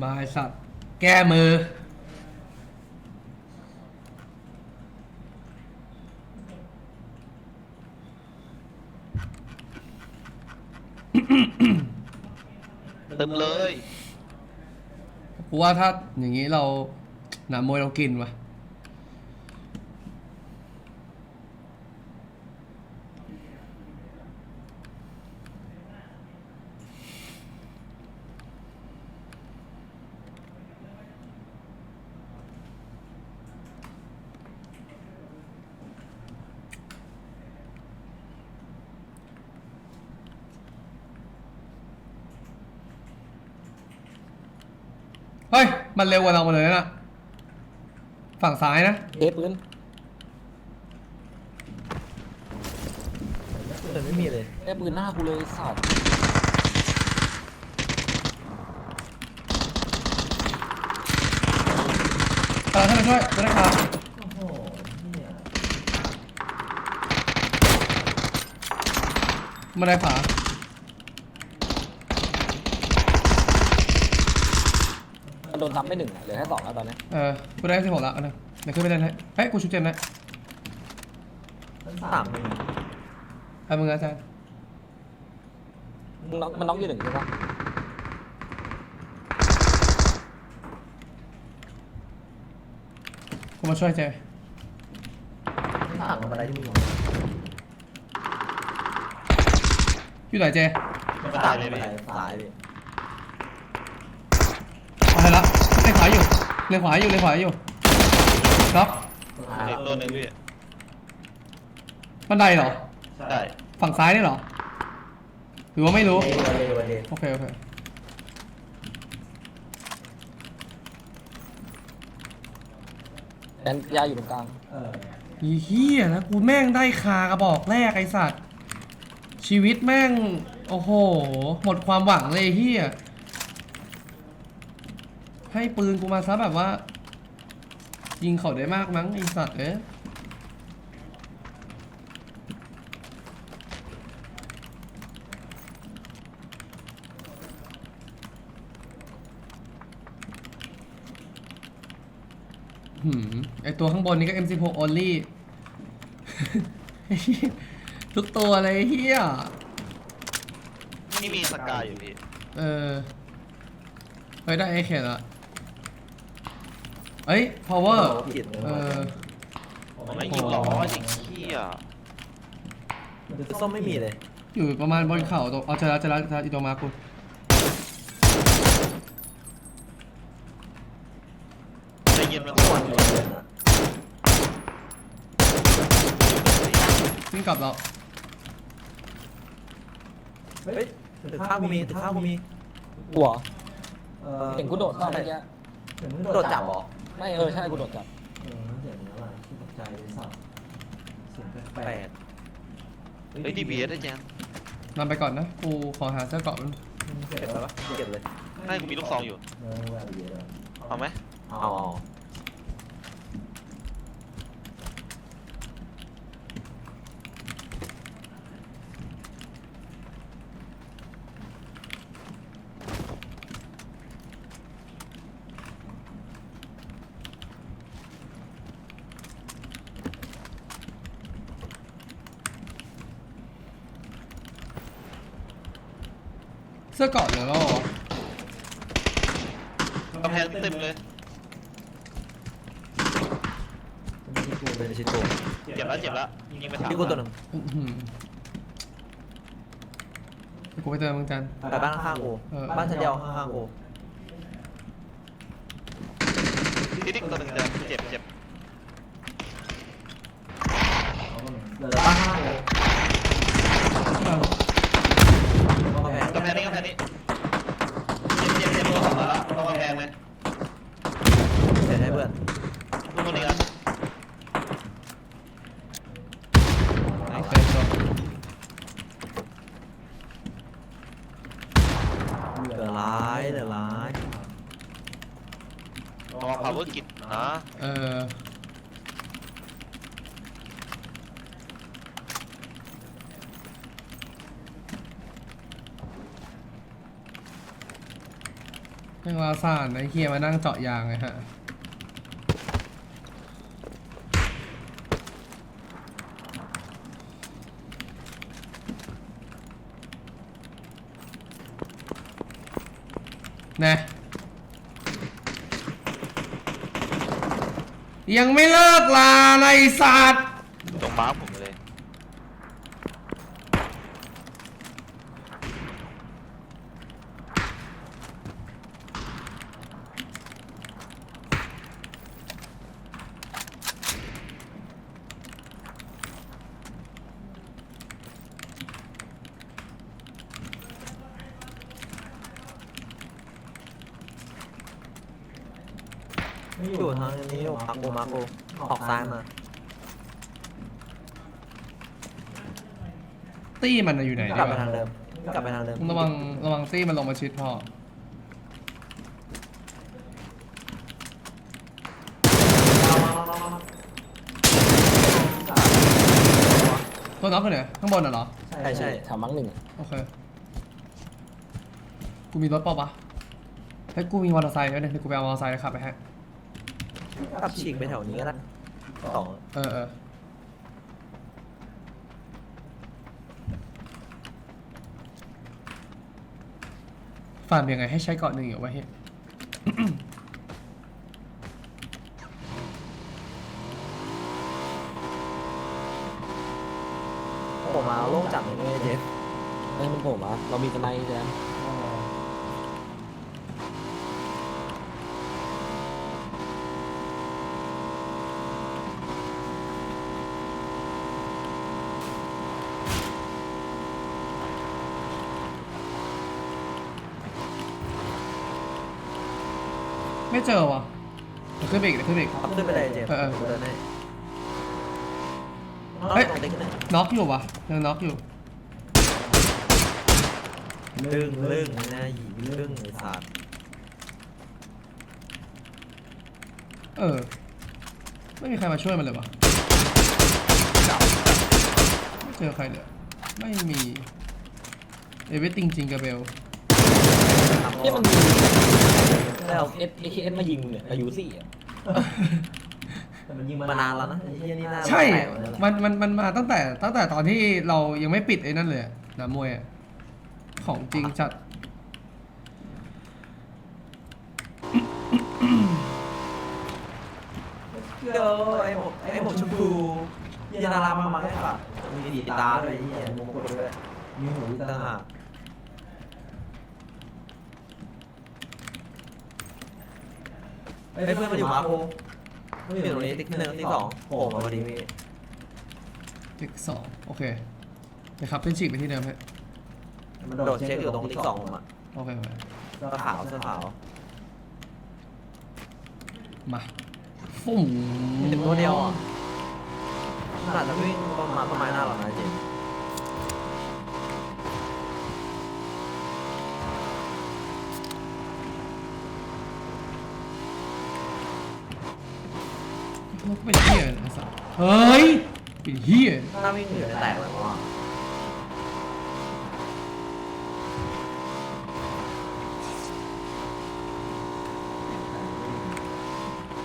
มาไอสัตว์ แก้มือ เต็มเลย กูว่าถ้าอย่างนี้เราหนามวยเรากินวะ เฮ้ย มันเร็วกว่าเราหมดเลยนะฝั่งซ้ายนะ เทปืนแต่ไม่มีเลยเทปืนหน้ากูเลยสัตว์กำลังให้มาช่วยจะได้ครับโอ้โหเนี่ยมาได้ฝา มันโดนซ้ำไปหนึ่งอะเหลือแค่สองแล้วตอนนี้เออกูได้สิบหกแล้วอันนึงเดี๋ยวขึ้นไปเล่นให้เฮ้ยกูชุดเต็มแล้วสามมีไอ้มึงอาจารย์มันน็อกมันน็อกอยู่หนึ่งใช่ปะกูมาช่วยเจสามมันอะไรที่มีอยู่ไหนเจสามมันอะไรสายพี่เอาให้ละเล่นขวาอยู่ เล่นขวาอยู่เล่นขวาอยู่ครับเด็กตัวหนึ่งพี่บันไดเหรอ ใช่ฝั่งซ้ายนี่เหรอ หรือว่าไม่รู้เดวันเดวันเดโอเคโอเคแดนยาอยู่ตรงกลางเอออีเหี้ยแล้วกูแม่งได้คากระบอกแรกไอสัตว์ ชีวิตแม่ง โอ้โห หมดความหวังเลยไอ้เฮีย ให้ปืนกูมาซะแบบว่า ยิงเขาได้มากมั้งไอสัตว์เอ๊ะหืมไอตัวข้างบนนี้ก็ M16 only ไอ้เหี้ยทุกตัวเลยไอ้เฮียนี่มีสกายอยู่พี่ เออเฮ้ยได้เอเคละ เอ้ย power ผิดเออไม่ยิงหรอยิงขี้อะมันส้มไม่มีเลยอยู่ประมาณบนเขาตรงเอาเจอแล้วเจอแล้วเจอแล้วอีตัวมาคุณใจเย็นมันก่อนวิ่งกลับเราเฮ้ยตึกข้าวกูมีตึกข้าวกูมีกูเหรอเออเห็นกูโดดเข้าเมื่อกี้เห็นมึงโดดจับเหรอ ไม่เออใช่กูโดดจับเออเสียงอะไรที่ตกใจเลยสัตว์เสียงแปลกเฮ้ยดีบีเอสได้แจนนำไปก่อนนะกูขอหาเสื้อเกราะมันเก็บแล้วปะเก็บเลย ให้กูมีลูกซองอยู่ เออแหวนเยอะเลยเอาไหมเอาเอา เสื้อเกราะเหลือแล้วเหรอกำแพงเต็มเลยเป็นชิ้นกูเป็นชิ้นกูเจ็บแล้วเจ็บแล้วยิงไปสามพี่กูตัวหนึ่งอื้อหือกูไปเติมมึงจัน แต่บ้านข้างๆกูเออ บ้านชั้นเดียวข้างๆกูที่ที่ตัวหนึ่งเจ็บเจ็บเจ็บ เหลือบ้านข้างๆกู เอา กำแพง กำแพงนี้กำแพงนี้เจ็บเจ็บเจ็บตัวสองแล้วต้องกำแพงเลย เสียให้เพื่อน ลูกตัวนี้ละโอเคจบเหลือร้ายเหลือร้ายระวังพาวเวอร์กิจนะเออแม่งวาซานไอ้เฮียมานั่งเจาะยางไงฮะนะ ยังไม่เลิกลาในสัตว์ตรงบ้าผมเลยทางนี้อยู่ มาโกมาโกออกซ้ายมา ตี้มันน่ะอยู่ไหนกดีลับไปวะทางเดิม กลับไปทางเดิมมึงระวังระวังตี้มันลงมาชิดพอตัวน็อกคือไหนข้างบนน่ะเหรอ ใช่ใช่แถวมั้งหนึ่งโอเค กูมีรถเปล่าวะเฮ้ยกูมีมอเตอร์ไซค์ด้วยเนี่ยเดี๋ยวกูไปเอามอเตอร์ไซค์ขับไปฮะ กลับฉีกไปแถวนี้ก็ได้สองเออเออฟาร์มยังไงให้ใช้เกาะหนึ่งอยู่วะเฮ้ยโผล่มาโล่งจัดเลยเนี่ยเจฟเอ้ยมันโผล่มาเรามีกันไนแจม ไม่เจอวะเดี๋ยวขึ้นไปอีกเดี๋ยวขึ้นไปอีก ขับขึ้นไปเลยเจฟเออเออ กูเดินให้เฮ้ยตรงนี้ขึ้นเลยน็อกอยู่วะยังน็อกอยู่ลึ่งลึ่งนะหยีลึ่งไอ้สัตว์เออ ไม่มีใครมาช่วยมันเลยวะไม่เจอใครเลยไม่มีเอเวอร์ติงจริงกับเบลเนี่ยมันมี แล้วเอสเอเอสมายิงเนี่ยอายุสี่อะมันยิงมานานแล้วนะไอ้เหี้ยนี่น่าใช่ แปลกเลยนะมันมันมันมาตั้งแต่ตั้งแต่ตอนที่เรายังไม่ปิดไอ้นั่นเลยอะหนามวยอะของจริงจัด เดี๋ยวไอ้หมวกไอ้หมวกชมพูยาดารามามาให้ป่ะมีสีตาด้วยไอ้เหี้ยมงกุฎด้วยมีหูอีกต่างหาก ไอ้เพื่อนมันอยู่มาโคมันอยู่ตรงนี้ติ๊กหนึ่งติ๊กสองโผล่มาพอดีพี่ติ๊กสองโอเคเดี๋ยวครับเป็นฉีกไปที่เดิมฮะมันโดดเช็คอยู่ตรงติ๊กสองผมอะโอเคโอเคเสื้อขาวเสื้อขาวมาฟุ่มมีถึงตัวเดียวอะน่าจะวิ่งประมาณต้นไม้หน้าเรานะเจ มส์เป็นเฮียนะสัสเฮ้ยเป็นเฮียหน้าวิ่งอยู่ในแตกเลยว่า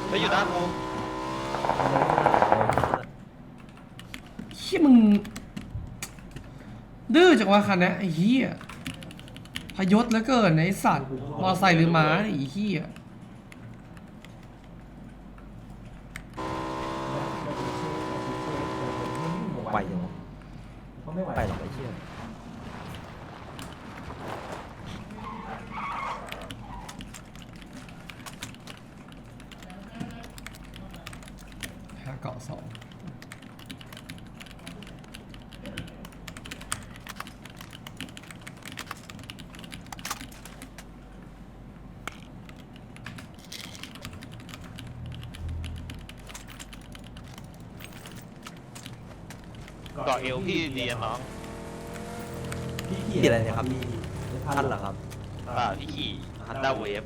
ไปอยู่หน้ากูเฮียมึง ดื้อจังวะคันเนี้ยไอ้เฮียพยศแล้วเกินไอ้สัตว์มอไซค์หรือม้าไอ้เฮีย ไปยังไปหรอกไอ้เชี่ย หา เกาะสองเกาะเอวพี่เรียนน้องพี่ขี่อะไรเนี่ยครับพี่พันเหรอครับ เปล่าที่ขี่ฮันด้าเวฟ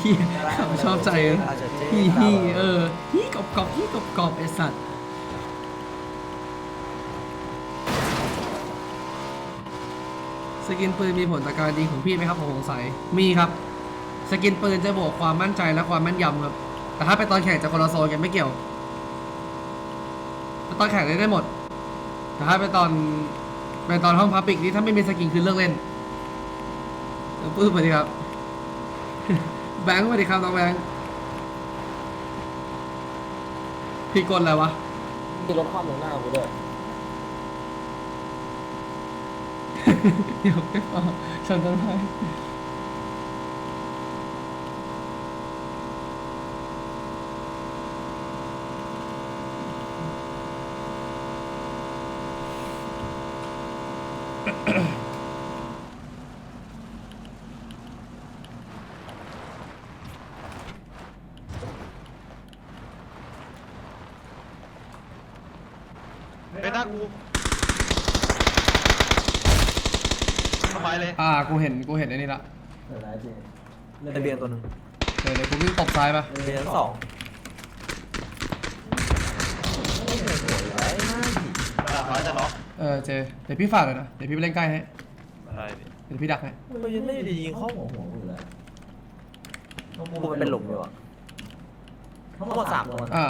เฮียเขาชอบ ใจเลยอาจจะเจ๊ฮีฮีเออฮีกรอบกรอบฮีกรอบกรอบไอสัตว์สกินปืนมีผลต่อการยิงของพี่ไหมครับผมสงสัยมีครับ สกินปืนจะบวกความมั่นใจและความแม่นยำครับ แต่ถ้าเป็นตอนแข่งจะคนละโซนกันไม่เกี่ยวเป็นตอนแข่งเล่นได้หมด แต่ถ้าเป็นตอนเป็นตอนห้องพับปิกนี่ถ้าไม่มีสกินคือเลิกเล่นเออปื้มสวัสดีครับ แบงค์สวัสดีครับน้องแบงค์ พี่กลอะไรวะที่รถคว่ำลงหน้ากูด้วยเดี๋ยวไม่พอชนต้นไม้ ไปหน้ากูทำไมเลยอ่ากูเห็นกูเห็นไอ้นี่ละระเบียงตัวหนึงเดี๋ยวเดี๋ยวกูวิ่งตบซ้ายมาระเบียงสองโอ้โหไอ้หน้าหิดาดฟ้าจะล็อกเออเจเดี๋ยวพี่ฝากเลยนะเดี๋ยวพี่ไปเล่นใกล้ให้ได้พี่เดี๋ยวพี่ดักให้มันยังไม่ได้ยิงเข้าหัวหัวกูเลยกูมันเป็นหลุมอยู่อะทั้งหมดสามตัวอ่า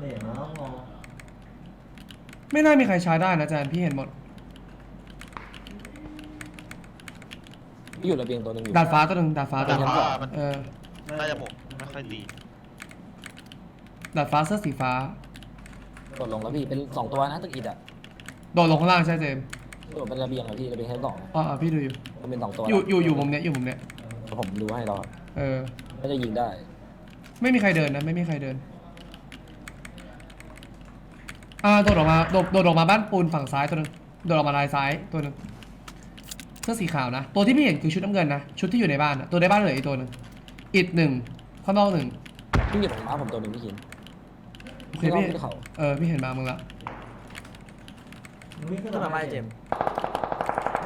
เนี่ยนะงอไม่น่ามีใครใช้ได้นะอาจารย์พี่เห็นหมดพี่อยู่ระเบียงตัวหนึงอยู่ ดาดฟ้าตัวหนึ่งดาดฟ้าตัวดาหดนึ่งฟ้ามัน เออน่าจะผมไม่ค่อยดีดาดฟ้าเสื้อสีฟ้า กดลงแล้วพี่เป็นสองตัวนะตึกอิดอะโดดลงข้างล่างใช่เจมส์โดดเป็นระเบียงอะพี่ระเบียงชั้นสองอ๋ออ๋อพี่ดูอยู่ มันเป็นสองตัวอยู่อยู่อยู่มุมเนี้ยอยู่มุมเนี้ยผมดูให้เราเออไม่ได้ยิงได้ไม่มีใครเดินนะไม่มีใครเดิน อ่าโดดออกมาโดดโดดออกมาบ้านปูนฝั่งซ้ายตัวหนึงโดดออกมาลายซ้ายตัวหนึงเสื้อสีขาวนะ ตัวที่พี่เห็นคือชุดน้ำเงินนะ ชุดที่อยู่ในบ้านนะตัวในบ้านเหลืออีกตัวหนึ่งอิดหนึ่งข้างนอกหนึ่งพี่อยู่ตรงม้าผมตัวหนึ่งพี่คินโอเคพี่ข้างนอกพี่เขาเออพี่เห็นมามึงละวิ่งขึ้นมาไม่เจมส์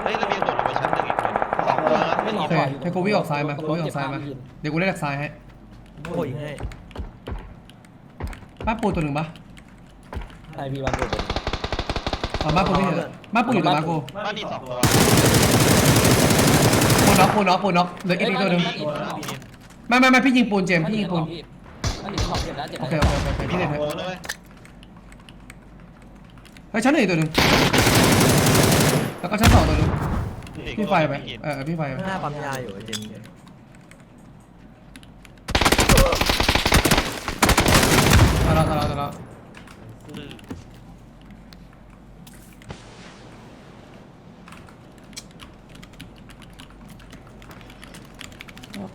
เฮ้ยระเบียงโดดลงไปชั้นหนึ่งอีกเลยสองตัวนะไม่โอมีเคให้กูวิ่งออกซ้ายมากูวิ่งออกซ้ายมาเดี๋ยวกูเล่นจากซ้ายให้โอ้ยยิงให้บ้านปูนตัวหนึ่งปะ ใช่พี่วันตัวหนึ่งอ๋อบ้านปูนพี่เห็นบ้านปูนอยู่ตรงบ้านกูบ้านนี้สองตัวปูนน็อกปูนน็อกปูนน็อกเหลืออีกอีกตัวหนึ่งตัวนะพี่ไม่ไม่ไม่พี่ยิงปูนเจมส์พี่ยิงปูนอันนี้สองเจ็บแล้วเจ็บโอแล้วเคโอเคโอเคพี่เล่นให้ตัวด้วยเฮ้ยชั้นหนึ่งอีกตัวหนึ่งแล้วก็ชั้นสองตัวหนึ่งพี่ไฟไปเออพี่ไฟไปข้างหน้าปั๊มยาอยู่ไอ้เจมส์ตลอดตลอดตลอด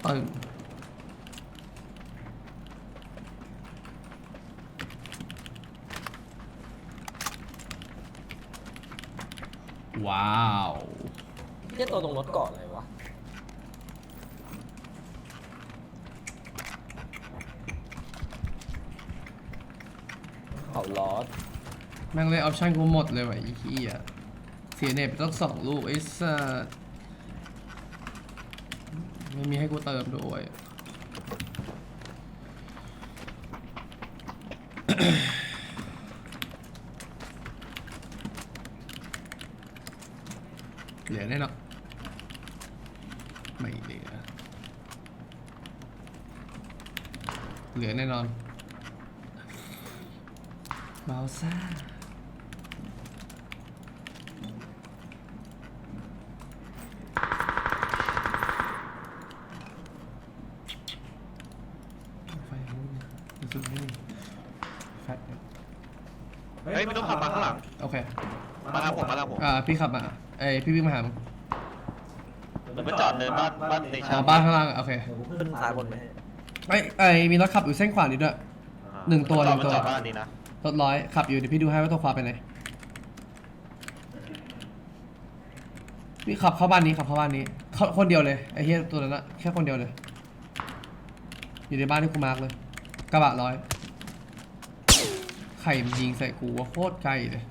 ตึงว้าวเจ็บตัวตรงรถเกาะเลยวะ เขาล้อแม่งเลยออปชั่นกูหมดเลยว่ะไอ้เหี้ยเสียเน็ตไปต้องสองลูกไอ้สัส ไม่มีให้กูเติมด้วยเหลือแน่นอนไม่เหลือ เหลือแน่นอนเบาซ่าไฟรู้รู้สึกนี่แฟตเนี่ย เฮ้ยไม่ต้องขับมาข้างหลัง โอเค มาทางผมมาทางผม อ่า พี่ขับมาเอ้ยพี่วิ่งมาหามึงเหมือนมาจอดเนินบ้านบ้านในอ๋ชั้อนบ้านข้างล่างโอเคเดี๋ยวกูขึ้นซ้ายบนไปให้ไอ้ไอ้มีรถขับอยู่เส้นขวานี่ด้วย หนึ่งตัวหนึ่งตัวจอดบ้านนี้นะรถร้อยขับอยู่เดี๋ยวพี่ดูให้ว่าตัวขวาไปไหนพี่ขับเข้าบ้านนี้ขับเข้าบ้านนี้เขาคนเดียวเลยไอ้เฮียตัวนั้นอะแค่คนเดียวเลย อยู่ในบ้านที่กูมาร์กเลย กระบะร้อยไข่มันยิงใส่กูว่าโคตรไกลเลย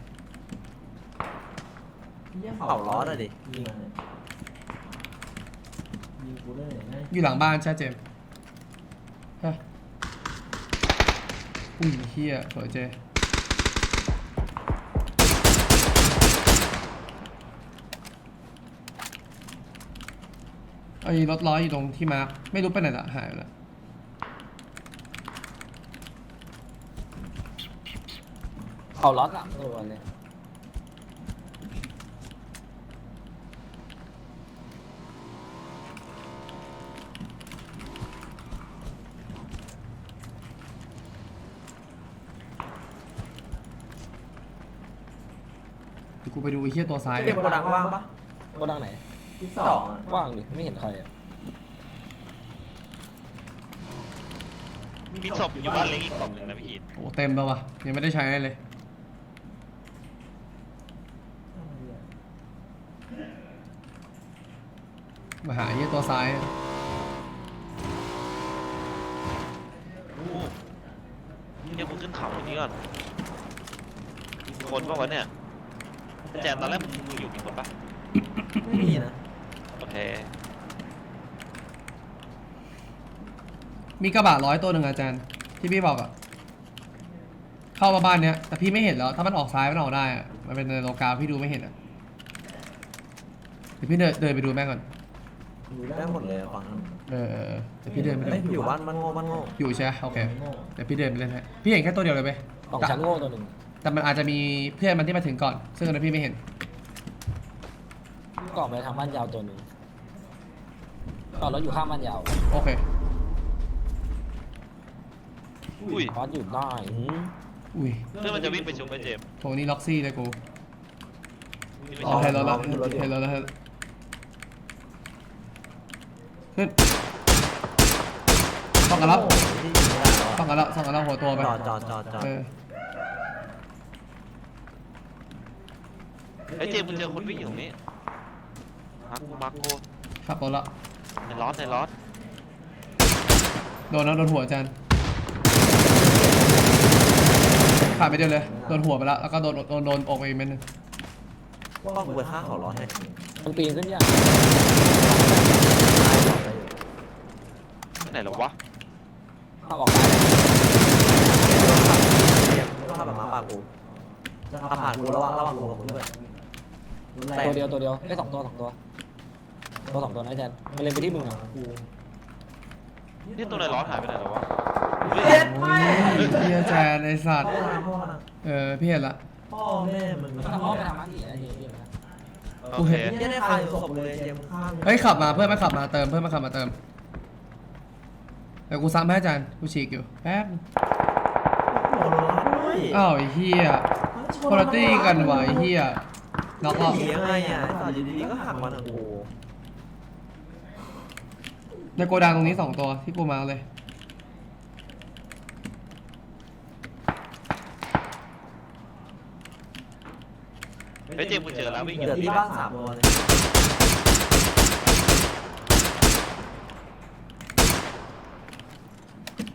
เผาล้อเลยดิ ยิงมันเนี่ยยิงกูได้เลยนะอยู่หลังบ้านใช่เจมส์ฮะอุ้ยเฮียสวยเจไอ้รถล้ออยู่ตรงที่มาร์คไม่รู้ไปไหนละหายไปละเขาล็อตสามตัวเลย กูไปดูไอ้เฮียตัวซ้ายเก็บโกดังว่างปะโกดังไหน ที่สองอะว่างดิไม่เห็นใครอะมีศพอยู่บ้านเล็กอีกศพหนึ่งนะพี่กีดโอ้เต็มแล้ววะยังไม่ได้ใช้เลย มาหาไอ้เฮียตัวซ้ายอะ โอ้เนี่ยมึงขึ้นเขาอันนี้ก่อนมีคนปะวะเนี่ยแจนตอนแรกมึงมึงอยู่กี่คนปะ ไม่มีนะ โอเค มีกระบะร้อยตัวหนึ่งอาจารย์ที่พี่บอกอะเข้ามาบ้านเนี้ยแต่พี่ไม่เห็นแล้วถ้ามันออกซ้ายมันออกได้อะมันเป็นในโลกาพี่ดูไม่เห็นอะเดี๋ยวพี่เดินเดินไปดูแม่งก่อนอยู่ได้หมดเลยฝั่งนั้นเออเออเออเดี๋ยวพี่เดินไปดูเอ้ยอยู่บ้านบ้านโง่บ้านโง่อยู่ใช่ไหมโอเคเดี๋ยวพี่เดินไปเล่นให้พี่เห็นแค่ตัวเดียวเลยไปสองชั้นโง่ตัวหนึ่งแต่มันอาจจะมีเพื่อนมันที่มาถึงก่อน ซึ่งอันนั้นพี่ไม่เห็นก่อนไปทางบ้านยาวตัวหนึ่งก่อนรถอยู่ข้างบ้านยาว โอเค อุ้ยคอสอยู่ได้หืมอุ้ยเพื่อนมันจะวิ่งไปชุบไปเจมส์โถนี่ล็อกซี่เลยกูวิ่งไปอ๋อชุบเห็นแล้วละเห็นแล้วละเห็นขึ้นส่องกันแล้วที่ยิงไม่ได้แล้วส่องกันแล้วส่องกันแล้วหัวตัวไปจอดจอดจอดจอดเออไอ้ยเจมส์มึงเจอคนวิ่งอยู่ตรงนี้มาร์คมาร์คโกขับรถละในล็อตในล็อตโดนแล้วโดนหัวอาจารย์ ขาดไปเดียวเลย โดนหัวไปแล้ว แล้วก็โดนโดนโดนอกไปอีกเม็ดหนึงว่ากูไปฆ่าเขาล้อให้มันปีนขึ้นยังที่ไหนหรอวะขับออกไปก็ทำแบบมาปากกูขับผ่านกูระหว่างระหว่างกูกับมึงด้วยตัวเดียวตัวเดียวได้สองตัวสองตัวตัวสองตัวนะอาจารย์มันเล็งไปที่มึงอะนี่ตัวในล็อตหายไปไหนหรอวะ เจ็ดแม่เฮียอาจารย์ไอสัตว์ พ่อมาพ่อเออพี่เห็นละ พ่อแม่มึงมันอ้อมไปทางบ้านสี่นะเจมส์นะโอเคยังได้คายศพเลยเจมส์ข้ามเฮ้ยขับมาเพื่อนมาขับมาเติมเพื่อนมาขับมาเติมเดี๋ยวกูซ้ำให้อาจารย์กูฉีกอยู่แป๊บนึงโอ้โหด้วยอ้าวไอ้เฮียคุณภาพกันว่ะไอ้เฮียน็อกหอะนียงไงอะตอนอยู่ดีๆก็หักมันอะกูในโกดังตรงนี้สองตัวที่กูมาเลย ไอ้ยเจมส์มึงเจอแล้ววิ่งอเหยู่ลือที่บ้านสามตัวเลย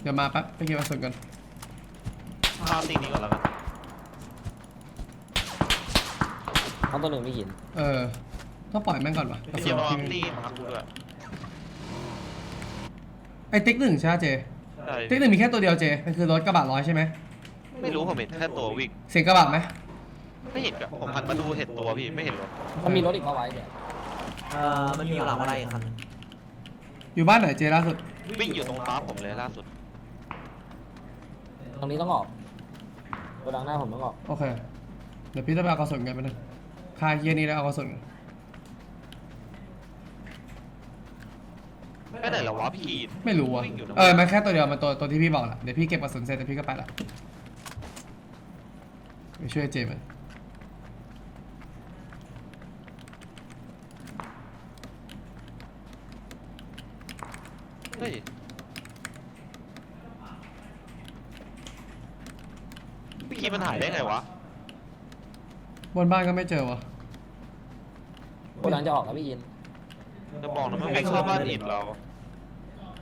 เดี๋ยวมาแป๊บไปเก็บกระสุนกันข้ามตีนี้ก่อนแล้วกันเขาตัวหนึ่งไม่ยินเออต้องปล่อยแม่งก่อนวะกระไอ้เจสุนมส์ระวัที่งมีตีมาร์คกูด้วยไอ้ติ๊กหนึ่งใช่ไหมเจใช่ติ๊กหนึ่งมีแค่ตัวเดียวเจมันคือรถกระบะร้อยใช่ไหมไม่รู้ผมเห็นแค่ตัววิ่งเสียงกระบะไหม ไม่เห็นกับผมหันมาดูเห็นตัวพี่ไม่เห็นรถมันมีรถอีกมาไว้เนี่ยเออมันมีหลังอะไรอีกคันอยู่บ้านไหนเจล่าสุด วิ่งอยู่ตรงฟ้าผมเลยล่าสุดตรงนี้ต้องออกโกดังหน้าผมต้องออกโอเค เดี๋ยวพี่จะไปเอากระสุนกันไปหนึ่งค่าเฮียนี่แล้วเอากระสุนไปไหนแล้ววะพี่กีดไม่รู้อะ วิ่งอยู่ตรงเออ มันแค่ตัวเดียว มันตัวตัวที่พี่บอกแหละ เดี๋ยวพี่เก็บกระสุนเสร็จเดี๋ยวพี่ก็ไปละไปช่วยเจมัน เฮ้ยพี่กีดมันหายได้ไงวะ บนบ้านก็ไม่เจอวะโกดังจะออกแล้วพี่ยิน จะบอกนะมันวิ่งเข้าบ้านอิดเรา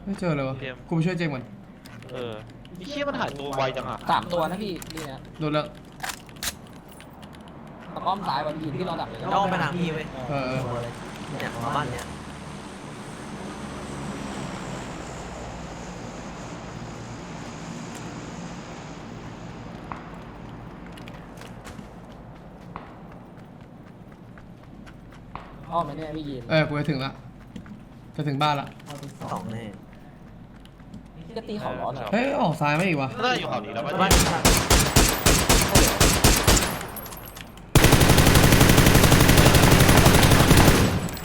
ไม่เจอเลยวะเจมส์กูไปช่วยเจมันเออพี่เชี่ยมันหายตัวไวจังอะสามตัวนะพี่นี่นะโดนแล้วตะก้อมซ้ายวันยินที่เราดักเลยย่องไปทางพี่เว้ยเออเนี่ยมาบ้านเนี่ย อ้อมไปเนี่ยพี่ยินเออกูจะถึงละจะถึงบ้านละสองแน่พี่ก็ตีเขาร้อนอะเฮ้ยออกซ้ายไม่อีกวะน่าจะอยู่เขานี้แล้วบ้าป่ะน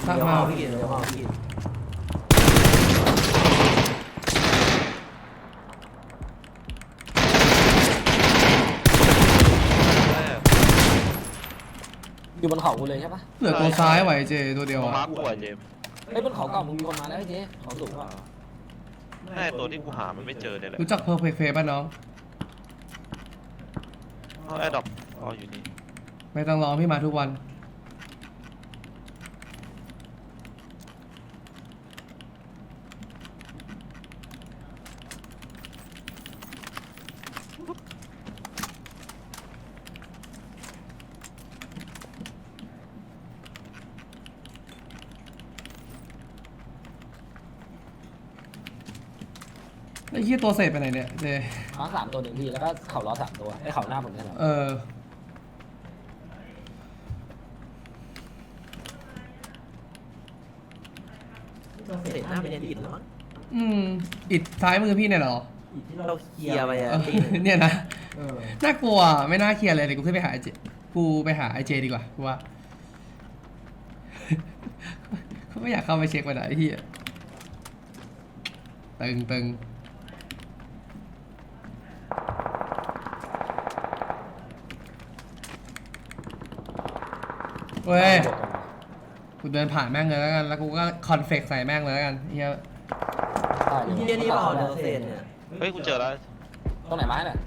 สร้างเดี๋ยวมาเอาพี่กินเดี๋ยวเอาพี่กิน อยู่บนเขากูเลยใช่ปะเหลือตัวซ้ายไหวเจตัวเดียวตัวมาอะร์กกูอะเจมส์เฮ้ยบนเขาเก่ามึงมีคนมาแล้วไอ้เจ๊เขาสูงกว่าแน่ตัวที่กูหามันไม่เจอเนี่ยแหละรู้จักเพอร์เฟกต์เฟป่ะน้อง เอาแอดดอปอ๋ออยู่นี่ไม่ต้องรอพี่มาทุกวัน อ้เหี้ยตัวเศษไปไหนเนี่ยเจมาสามตัวหนึ่งพี่แล้วก็เขาล้อสามตัวไอ้เขาหน้าผมเนี่ยแหละเออเสร็จหน้าเป็นยันอินแล้วมั้งอืมอิดซ้ายมือพี่เนี่ยเหรออิฐที่เราเคลียร์ไปอะเออตีหนึ่งเนี่ยนะเออน่ากลัวไม่น่าเคลียร์เลยเดี๋ยวกูขึ้นไปหาไอเจกูไปหาไอเจดีกว่ากูว่ากูไม่อยากเข้าไปเช็คมันอะไอ้เหี้ยตึงตึง เว้ย กูเดินผ่านแม่งเลยแล้วกัน แล้วกูก็คอนเฟกใส่แม่งเลยแล้วกันเฮียไอ้เหี้ยนี่เปล่าเดอเซนเนี่ยเฮ้ยกูเจอแล้วตรงไหนมาเนี่ย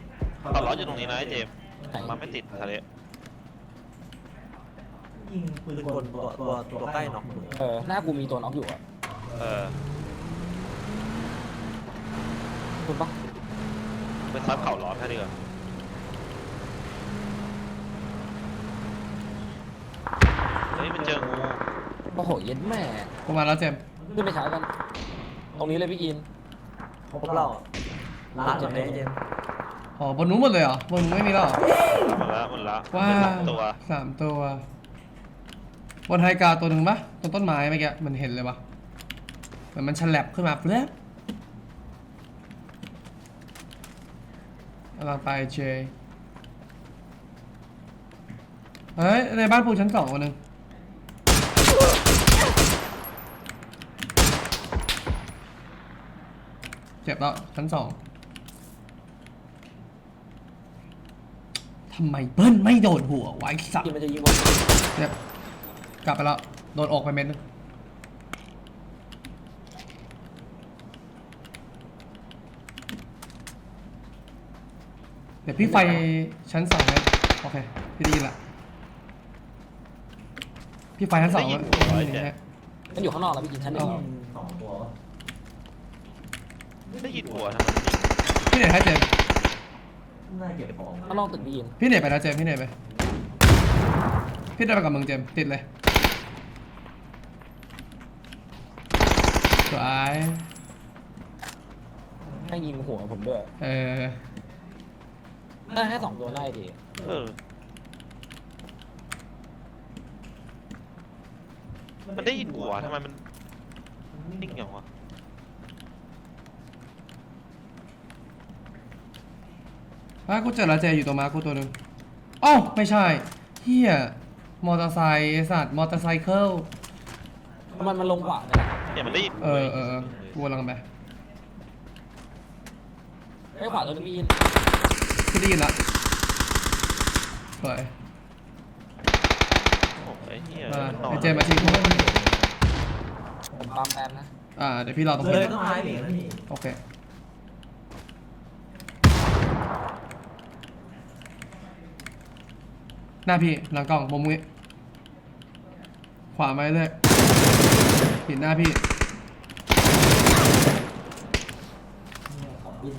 ต่อล้ออยู่ตรงนี้นะไอ้เจมส์ไหนมันไม่ติดทะเลยิงปืนกลตัวตัวตัวใกล้น็อกมือเออหน้ากูมีตัวน็อกอยู่อะเออคุณปะไปซัดเข่าร้อนแค่ดีกว่าเฮ้ยมัน เจองูโอ้โหเย็ดแม่กูมาแล้วเจมส์ขึ้นไปใช้กัน ตรงนี้เลยพี่ยิน พบเราร้านแบบนี้เจมส์อ๋อบนนู้นหมดเลยเหรอบนนู้นไม่มีแล้วเหรอหมดละหมดละว้าเหลือสามตัวสามตัว บนไฮกราวตัวหนึ่งปะตรงต้นไม้เมื่อกี้มันเห็นเลยปะเหมือนมันฉลับขึ้นมาเปล่กำลังไปเจเฮ้ยในบ้านปูชั้นสองคนหนึ่ง จ็บแล้วชั้นสองทำไมเบิ้ลไม่โดนหัวไวะไอ้สัตยินว์มันจะยิงผมเจ็บกลับไปแล้ว โดนอกไปเม็ดนึงเดี๋ยวพี่ไฟชั้นสองเลยโอเค พี่ได้ยินละพี่ไฟชั้นสองแล้วมันอยู่ข้างนอกแล้วพี่ยินชั้นหนึ่งสองตัว ได้ยินหัวทั้งนั้นพี่เน็ตให้เจมส์น่าเก็บของข้างนอกตึกพี่ยินพี่เน็ตไปนะเจมส์พี่เน็ตไป พี่เดินไปกับมึงเจมส์ติดเลยสวยให้ยิงหัวผมด้วยเออได้แค่สองตัวได้ดีเออ มันได้ยินหัวทำไมมันนิ่งอย่างวะ อะกูเจอแล้วเจอยู่ตรงมากูตัวหนึ่งเอ้าไม่ใช่เฮียมอเตอร์ไซค์ไอ้สัตว์มอเตอร์ไซค์เคิลมันมันลงขวาเลยเนี่ยมันได้ยินเออเออเออกูกำลังไปไอ้ขวาตัวนึงพี่ยินพี่ได้ยินละสวยโอ้โหไอ้เหี้ยมามันนอนไอเจมาชิงกูผมปั๊มแป๊บนะอ่าเดี๋ยวพี่รอตรงเลยนี้ต้องท้ายหนีแล้วนี่โอเค น้าพี่หลังกล้องมุมนี้ขวามาเลยเห็นหน้าพี่ของพี่